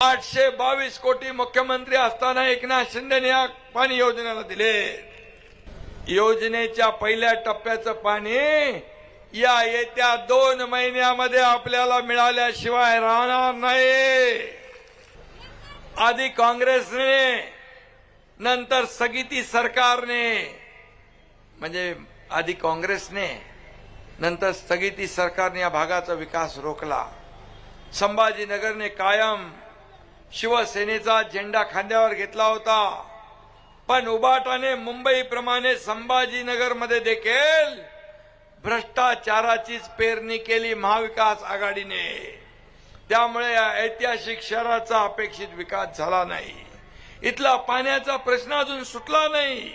आठशे बावीस कोटी मुख्यमंत्री असताना एकनाथ शिंदेने या पाणी योजनेला दिले. योजनेच्या पहिल्या टप्प्याचं पाणी या येत्या दोन महिन्यामध्ये आपल्याला मिळाल्याशिवाय राहणार नाही. आधी काँग्रेसने नंतर स्थगिती सरकारने म्हणजे आधी काँग्रेसने नंतर स्थगिती सरकारने या भागाचा विकास रोखला. संभाजीनगरने कायम शिवसेनेचा झेंडा खांद्यावर घेतला होता. पण उबाटाने मुंबईप्रमाणे संभाजीनगरमध्ये देखील भ्रष्टाचाराचीच पेरणी केली महाविकास आघाडीने. त्यामुळे या ऐतिहासिक शहराचा अपेक्षित विकास झाला नाही. इथला पाण्याचा प्रश्न अजून सुटला नाही.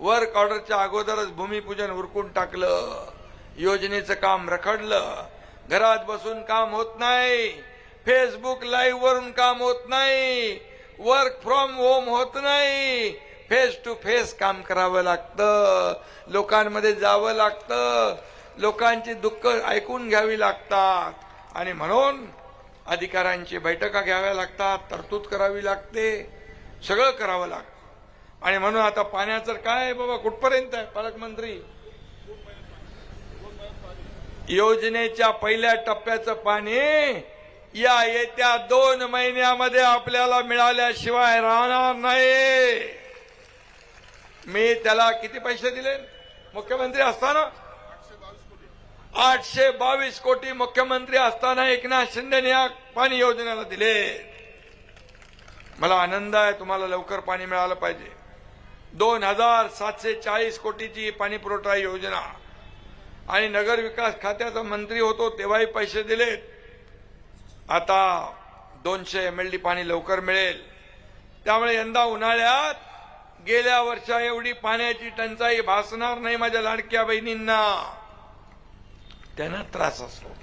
वर्क ऑर्डरच्या अगोदरच भूमिपूजन उरकून टाकलं. योजनेचं काम रखडलं. घरात बसून काम होत नाही. फेसबुक लाईव्ह वरून काम होत नाही. वर्क फ्रॉम होम होत नाही. फेस टू फेस काम करावं लागतं. लोकांमध्ये जावं लागतं. लोकांची दुःख ऐकून घ्यावी लागतात. आणि म्हणून अधिकाऱ्यांची बैठका घ्याव्या लागतात तरतूद करावी लागते. सगळं करावं लागतं. आणि म्हणून आता पाण्याचं काय आहे बाबा? कुठपर्यंत आहे पालकमंत्री? योजनेच्या पहिल्या टप्प्याचं पाणी या येत्या दोन महिन्यामध्ये आपल्याला मिळाल्याशिवाय राहणार नाही. मी त्याला किती पैसे दिले? मुख्यमंत्री असताना? आठशे बावीस कोटी मुख्यमंत्री असताना एकनाथ शिंदेने या पाणी योजनेला दिले. मला आनंद आहे तुम्हाला लवकर पाणी मिळालं पाहिजे. दोन हजार सातशे चाळीस कोटीची पाणी पुरवठा योजना. आणि नगर विकास खात्याचा मंत्री होतो तेव्हाही पैसे दिलेत. आता दोनशे एम एल डी पाणी लवकर मिळेल. त्यामुळे यंदा उन्हाळ्यात गेल्या वर्षा एवढी पाण्याची टंचाई भासणार नाही माझ्या लाडक्या बहिणींना. त्यांना त्रास असतो.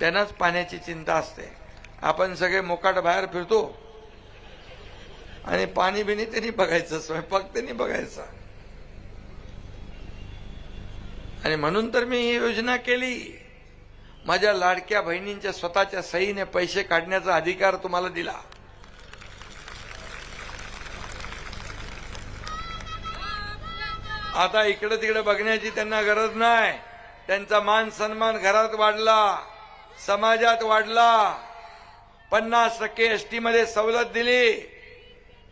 त्यांनाच पाण्याची चिंता असते. आपण सगळे मोकाट बाहेर फिरतो. आणि पाणी बिणी त्यांनी बघायचं स्वयंपाक त्यांनी बघायचा. आणि म्हणून तर मी ही योजना केली. माझ्या लाडक्या बहिणींच्या स्वतःच्या सहीने पैसे काढण्याचा अधिकार तुम्हाला दिला. आता इकडे तिकडे बघण्याची त्यांना गरज नाही. त्यांचा मान सन्मान घरात वाढला समाजात वाढला. पन्नास टक्के एसटी मध्ये सवलत दिली.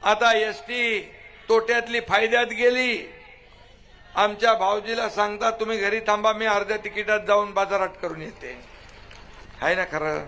आता एसटी तोट्यातली फायद्यात गेली. आमच्या भाऊजीला सांगता तुम्ही घरी थांबा मी अर्ध्या तिकिटात जाऊन बाजारात करून येते. आहे ना खरं?